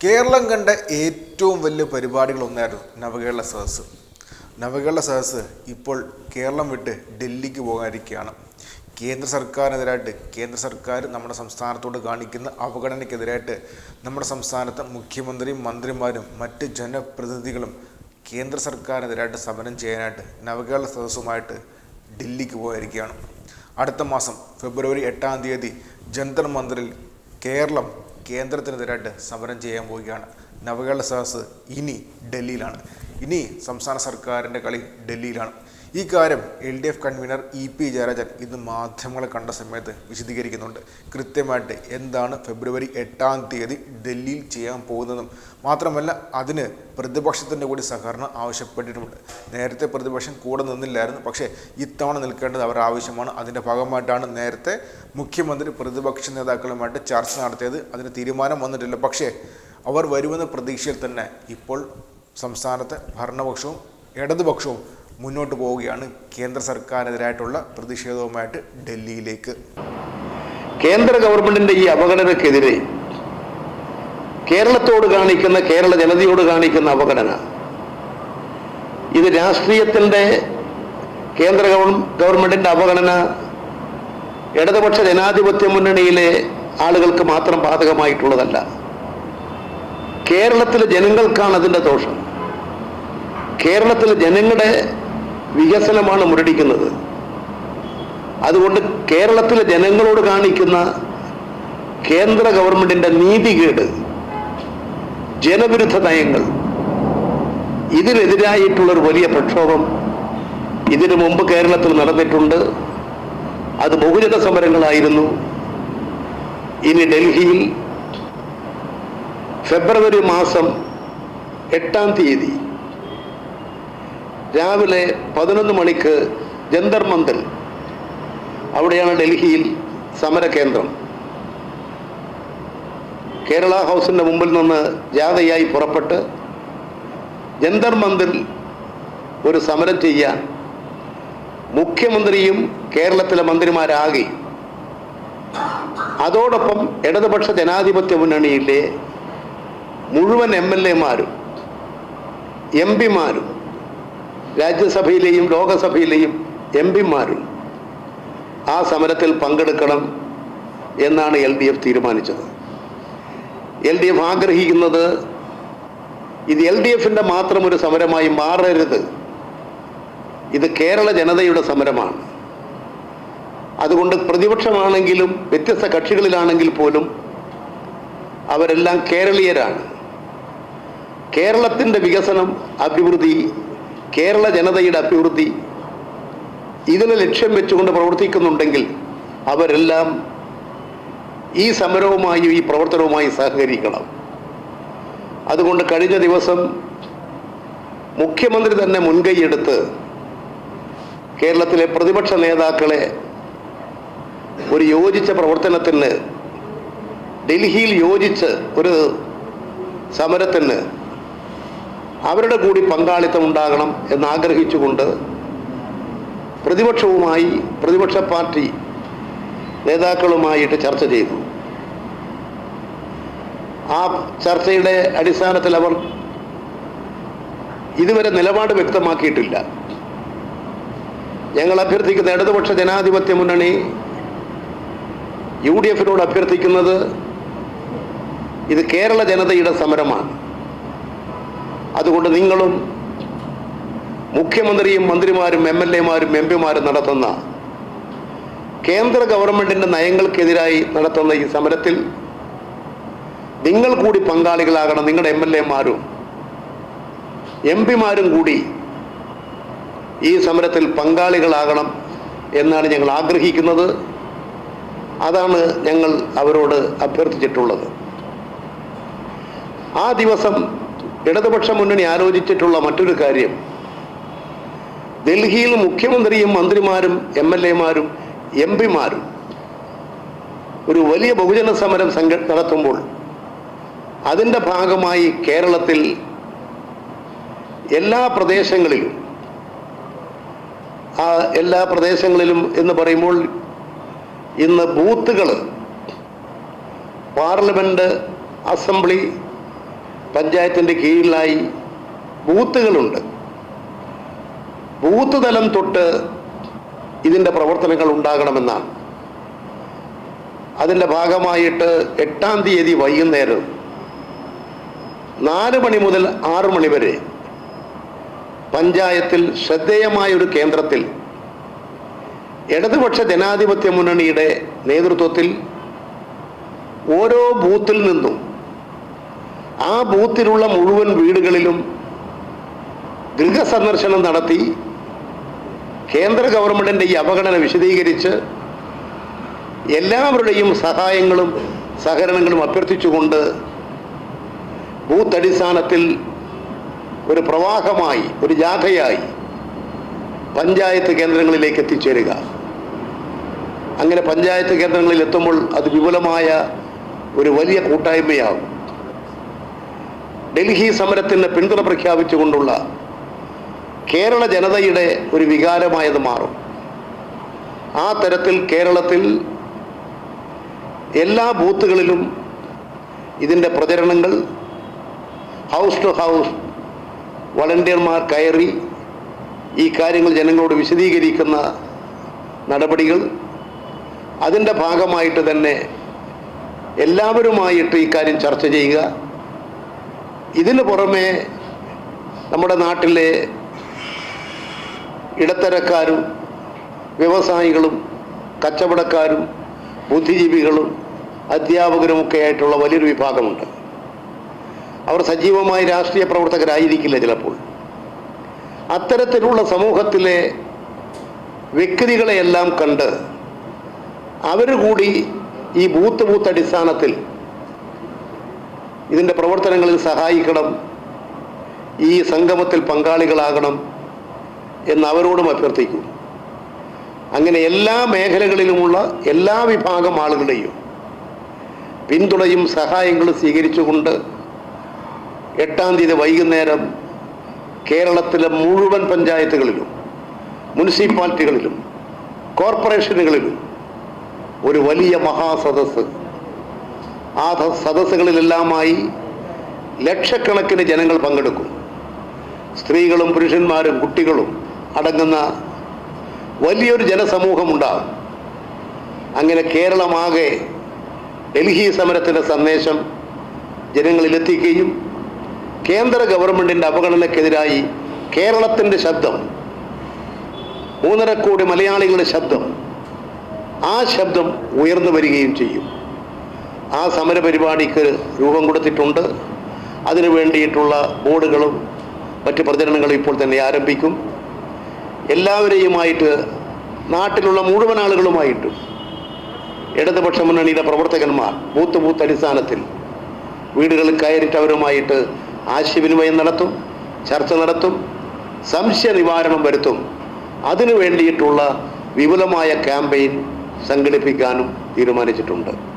കേരളം കണ്ട ഏറ്റവും വലിയ പരിപാടികളൊന്നായിരുന്നു നവകേരള സദസ്സ്. നവകേരള സദസ്സ് ഇപ്പോൾ കേരളം വിട്ട് ഡൽഹിക്ക് പോകാനിരിക്കുകയാണ്. കേന്ദ്ര സർക്കാരിനെതിരായിട്ട് കേന്ദ്ര സർക്കാർ നമ്മുടെ സംസ്ഥാനത്തോട് കാണിക്കുന്ന അവഗണനയ്ക്കെതിരായിട്ട് നമ്മുടെ സംസ്ഥാനത്തെ മുഖ്യമന്ത്രിയും മന്ത്രിമാരും മറ്റ് ജനപ്രതിനിധികളും കേന്ദ്ര സർക്കാരിനെതിരായിട്ട് സമരം ചെയ്യാനായിട്ട് നവകേരള സദസ്സുമായിട്ട് ഡൽഹിക്ക് പോയിരിക്കുകയാണ് അടുത്ത മാസം ഫെബ്രുവരി എട്ടാം തീയതി ജന്തർ മന്ദിറിൽ കേരളം കേന്ദ്രത്തിനെതിരായിട്ട് സമരം ചെയ്യാൻ പോവുകയാണ്. നവകേരള സദസ് ഇനി ഡൽഹിയിലാണ്. ഇനി സംസ്ഥാന സർക്കാരിന്റെ കളി ഡൽഹിയിലാണ്. ഈ കാര്യം L D F convener E P Jayarajan ഇന്ന് മാധ്യമങ്ങളെ കണ്ട സമയത്ത് വിശദീകരിക്കുന്നുണ്ട്. കൃത്യമായിട്ട് എന്താണ് ഫെബ്രുവരി എട്ടാം തീയതി ഡൽഹിയിൽ ചെയ്യാൻ പോകുന്നതും മാത്രമല്ല അതിന് പ്രതിപക്ഷത്തിന്റെ കൂടി സഹകരണം ആവശ്യപ്പെട്ടിട്ടുമുണ്ട് നേരത്തെ പ്രതിപക്ഷം കൂടെ നിന്നില്ലായിരുന്നു. പക്ഷേ ഇത്തവണ നിൽക്കേണ്ടത് അവരുടെ ആവശ്യമാണ്. അതിന്റെ ഭാഗമായിട്ടാണ് നേരത്തെ മുഖ്യമന്ത്രി പ്രതിപക്ഷ നേതാക്കളുമായിട്ട് ചർച്ച നടത്തിയത്. അതിന് തീരുമാനം വന്നിട്ടില്ല. പക്ഷേ അവർ വരുമെന്ന പ്രതീക്ഷയിൽ തന്നെ ഇപ്പോൾ സംസ്ഥാനത്തെ ഭരണപക്ഷവും ഇടതുപക്ഷവും മുന്നോട്ട് പോവുകയാണ് കേന്ദ്ര സർക്കാരിനെതിരായിട്ടുള്ള പ്രതിഷേധവുമായിട്ട് ഡൽഹിയിലേക്ക്. കേന്ദ്ര ഗവൺമെന്റിന്റെ ഈ അവഗണനക്കെതിരെ കേരളത്തോട് കാണിക്കുന്ന കേരള ജനതയോട് കാണിക്കുന്ന അവഗണന. ഇത് രാഷ്ട്രീയത്തിന്റെ കേന്ദ്ര ഗവൺ- ഗവൺമെന്റിന്റെ അവഗണന ഇടതുപക്ഷ ജനാധിപത്യ മുന്നണിയിലെ ആളുകൾക്ക് മാത്രം ബാധകമായിട്ടുള്ളതല്ല. കേരളത്തിലെ ജനങ്ങൾക്കാണ് അതിന്റെ ദോഷം. കേരളത്തിലെ ജനങ്ങളുടെ വികസനമാണ് മുരടിക്കുന്നത്. അതുകൊണ്ട് കേരളത്തിലെ ജനങ്ങളോട് കാണിക്കുന്ന കേന്ദ്ര ഗവൺമെന്റിന്റെ നീതികേട് ജനവിരുദ്ധ നയങ്ങൾ ഇതിനെതിരായിട്ടുള്ളൊരു വലിയ പ്രക്ഷോഭം ഇതിനു മുമ്പ് കേരളത്തിൽ നടന്നിട്ടുണ്ട്. അത് ബഹുജന സമരങ്ങളായിരുന്നു. ഇനി ഡൽഹിയിൽ ഫെബ്രുവരി മാസം എട്ടാം തീയതി രാവിലെ പതിനൊന്ന് മണിക്ക് ജന്തർ മന്ദിർ അവിടെയാണ് ഡൽഹിയിൽ സമരകേന്ദ്രം. കേരള ഹൗസിന്റെ മുമ്പിൽ നിന്ന് ജാഥയായി പുറപ്പെട്ട് ജന്തർ മന്ദിൽ ഒരു സമരം ചെയ്യാൻ മുഖ്യമന്ത്രിയും കേരളത്തിലെ മന്ത്രിമാരാകെ. അതോടൊപ്പം ഇടതുപക്ഷ ജനാധിപത്യ മുന്നണിയിലെ മുഴുവൻ എം എൽ എമാരും എം പിമാരും രാജ്യസഭയിലെയും ലോകസഭയിലെയും എം പിമാരും ആ സമരത്തിൽ പങ്കെടുക്കണം എന്നാണ് എൽ ഡി എഫ് തീരുമാനിച്ചത്. എൽ ഡി എഫ് ആഗ്രഹിക്കുന്നത് ഇത് എൽ ഡി എഫിന്റെ മാത്രം ഒരു സമരമായി മാറരുത്. ഇത് കേരള ജനതയുടെ സമരമാണ്. അതുകൊണ്ട് പ്രതിപക്ഷമാണെങ്കിലും വ്യത്യസ്ത കക്ഷികളിലാണെങ്കിൽ പോലും അവരെല്ലാം കേരളീയരാണ്. കേരളത്തിന്റെ വികസനം അഭിവൃദ്ധി കേരള ജനതയുടെ അഭിവൃദ്ധി ഇതിനെ ലക്ഷ്യം വെച്ചുകൊണ്ട് പ്രവർത്തിക്കുന്നുണ്ടെങ്കിൽ അവരെല്ലാം ഈ സമരവുമായും ഈ പ്രവർത്തനവുമായി സഹകരിക്കണം. അതുകൊണ്ട് കഴിഞ്ഞ ദിവസം മുഖ്യമന്ത്രി തന്നെ മുൻകൈയെടുത്ത് കേരളത്തിലെ പ്രതിപക്ഷ നേതാക്കളെ ഒരു യോജിച്ച പ്രവർത്തനത്തിന് ഡൽഹിയിൽ യോജിച്ച് ഒരു സമരത്തിന് അവരുടെ കൂടി പങ്കാളിത്തം ഉണ്ടാകണം എന്നാഗ്രഹിച്ചുകൊണ്ട് പ്രതിപക്ഷവുമായി പ്രതിപക്ഷ പാർട്ടി നേതാക്കളുമായിട്ട് ചർച്ച ചെയ്തു. ആ ചർച്ചയുടെ അടിസ്ഥാനത്തിൽ അവർ ഇതുവരെ നിലപാട് വ്യക്തമാക്കിയിട്ടില്ല. ഞങ്ങൾ അഭ്യർത്ഥിക്കുന്ന ഇടതുപക്ഷ ജനാധിപത്യ മുന്നണി യു ഡി എഫിനോട് അഭ്യർത്ഥിക്കുന്നത് ഇത് കേരള ജനതയുടെ സമരമാണ്. അതുകൊണ്ട് നിങ്ങളും മുഖ്യമന്ത്രിയും മന്ത്രിമാരും എം എൽ എമാരും എം പിമാരും നടത്തുന്ന കേന്ദ്ര ഗവൺമെന്റിന്റെ നയങ്ങൾക്കെതിരായി നടത്തുന്ന ഈ സമരത്തിൽ നിങ്ങൾ കൂടി പങ്കാളികളാകണം. നിങ്ങളുടെ എം എൽ എമാരും എം പിമാരും കൂടി ഈ സമരത്തിൽ പങ്കാളികളാകണം എന്നാണ് ഞങ്ങൾ ആഗ്രഹിക്കുന്നത്. അതാണ് ഞങ്ങൾ അവരോട് അഭ്യർത്ഥിച്ചിട്ടുള്ളത്. ആ ദിവസം ഇടതുപക്ഷ മുന്നണി ആലോചിച്ചിട്ടുള്ള മറ്റൊരു കാര്യം. ഡൽഹിയിൽ മുഖ്യമന്ത്രിയും മന്ത്രിമാരും എം എൽ എമാരും എം പിമാരും ഒരു വലിയ ബഹുജന സമരം സംഘ നടത്തുമ്പോൾ അതിന്റെ ഭാഗമായി കേരളത്തിൽ എല്ലാ പ്രദേശങ്ങളിലും ആ എല്ലാ പ്രദേശങ്ങളിലും എന്ന് പറയുമ്പോൾ ഇന്ന് ബൂത്തുകൾ പാർലമെന്റ് അസംബ്ലി പഞ്ചായത്തിന്റെ കീഴിലായി ബൂത്തുകളുണ്ട്. ബൂത്ത് തലം തൊട്ട് ഇതിന്റെ പ്രവർത്തനങ്ങൾ ഉണ്ടാകണമെന്നാണ്. അതിന്റെ ഭാഗമായിട്ട് എട്ടാം തീയതി വൈകുന്നേരം നാല് മണി മുതൽ ആറു മണി വരെ പഞ്ചായത്തിൽ ശ്രദ്ധേയമായ ഒരു കേന്ദ്രത്തിൽ ഇടതുപക്ഷ ജനാധിപത്യ മുന്നണിയുടെ നേതൃത്വത്തിൽ ഓരോ ബൂത്തിൽ നിന്നും ആ ബൂത്തിലുള്ള മുഴുവൻ വീടുകളിലും ഗൃഹസന്ദർശനം നടത്തി കേന്ദ്ര ഗവൺമെന്റിന്റെ ഈ അവഗണന വിശദീകരിച്ച് എല്ലാവരുടെയും സഹായങ്ങളും സഹകരണങ്ങളും അഭ്യർത്ഥിച്ചുകൊണ്ട് ബൂത്ത് അടിസ്ഥാനത്തിൽ ഒരു പ്രവാഹമായി ഒരു ജാഥയായി പഞ്ചായത്ത് കേന്ദ്രങ്ങളിലേക്ക് എത്തിച്ചേരുക. അങ്ങനെ പഞ്ചായത്ത് കേന്ദ്രങ്ങളിൽ എത്തുമ്പോൾ അത് വിപുലമായ ഒരു വലിയ കൂട്ടായ്മയാകും. ഡൽഹി സമരത്തിന് പിന്തുണ പ്രഖ്യാപിച്ചുകൊണ്ടുള്ള കേരള ജനതയുടെ ഒരു വികാരമായത് മാറും. ആ തരത്തിൽ കേരളത്തിൽ എല്ലാ ബൂത്തുകളിലും ഇതിന്റെ പ്രചരണങ്ങൾ ഹൗസ് ടു ഹൗസ് വളണ്ടിയർമാർ കയറി ഈ കാര്യങ്ങൾ ജനങ്ങളോട് വിശദീകരിക്കുന്ന നടപടികൾ അതിന്റെ ഭാഗമായിട്ട് തന്നെ എല്ലാവരുമായിട്ട് ഈ കാര്യം ചർച്ച ചെയ്യുക. ഇതിന് പുറമെ നമ്മുടെ നാട്ടിലെ ഇടത്തരക്കാരും വ്യവസായികളും കച്ചവടക്കാരും ബുദ്ധിജീവികളും അധ്യാപകരുമൊക്കെ ആയിട്ടുള്ള വലിയൊരു വിഭാഗമുണ്ട്. അവർ സജീവമായി രാഷ്ട്രീയ പ്രവർത്തകരായിരിക്കില്ല ചിലപ്പോൾ. അത്തരത്തിലുള്ള സമൂഹത്തിലെ വ്യക്തികളെയെല്ലാം കണ്ട് അവർ കൂടി ഈ ബൂത്ത് ബൂത്ത് അടിസ്ഥാനത്തിൽ ഇതിന്റെ പ്രവർത്തനങ്ങളിൽ സഹായിക്കണം. ഈ സംഗമത്തിൽ പങ്കാളികളാകണം എന്ന് അവരോടും അഭ്യർത്ഥിക്കും അങ്ങനെ എല്ലാ മേഖലകളിലുമുള്ള എല്ലാ വിഭാഗം ആളുകളെയും പിന്തുണയും സഹായങ്ങളും സ്വീകരിച്ചുകൊണ്ട് എട്ടാം തീയതി വൈകുന്നേരം കേരളത്തിലെ മുഴുവൻ പഞ്ചായത്തുകളിലും മുനിസിപ്പാലിറ്റികളിലും കോർപ്പറേഷനുകളിലും ഒരു വലിയ മഹാസദസ് ആ സദസ്സുകളിലെല്ലാമായി ലക്ഷക്കണക്കിന് ജനങ്ങൾ പങ്കെടുക്കും. സ്ത്രീകളും പുരുഷന്മാരും കുട്ടികളും അടങ്ങുന്ന വലിയൊരു ജനസമൂഹമുണ്ടാകും. അങ്ങനെ കേരളമാകെ ഡൽഹി സമരത്തിന്റെ സന്ദേശം ജനങ്ങളിലെത്തിക്കുകയും കേന്ദ്ര ഗവൺമെന്റിന്റെ അവഗണനക്കെതിരായി കേരളത്തിന്റെ ശബ്ദം മൂന്നര കോടി മലയാളികളുടെ ശബ്ദം ആ ശബ്ദം ഉയർന്നു വരികയും ചെയ്യും. ആ സമര പരിപാടിക്ക് രൂപം കൊടുത്തിട്ടുണ്ട്. അതിനു വേണ്ടിയിട്ടുള്ള ബോർഡുകളും മറ്റ് പ്രചരണങ്ങളും ഇപ്പോൾ തന്നെ ആരംഭിക്കും. എല്ലാവരെയുമായിട്ട് നാട്ടിലുള്ള മുഴുവൻ ആളുകളുമായിട്ടും ഇടതുപക്ഷ മുന്നണിയുടെ പ്രവർത്തകന്മാർ ബൂത്ത് ബൂത്ത് അടിസ്ഥാനത്തിൽ വീടുകളിൽ കയറിയിട്ട് അവരുമായിട്ട് ആശയവിനിമയം നടത്തും ചർച്ച നടത്തും സംശയ നിവാരണം വരുത്തും. അതിനു വേണ്ടിയിട്ടുള്ള വിപുലമായ ക്യാമ്പയിൻ സംഘടിപ്പിക്കാനും തീരുമാനിച്ചിട്ടുണ്ട്.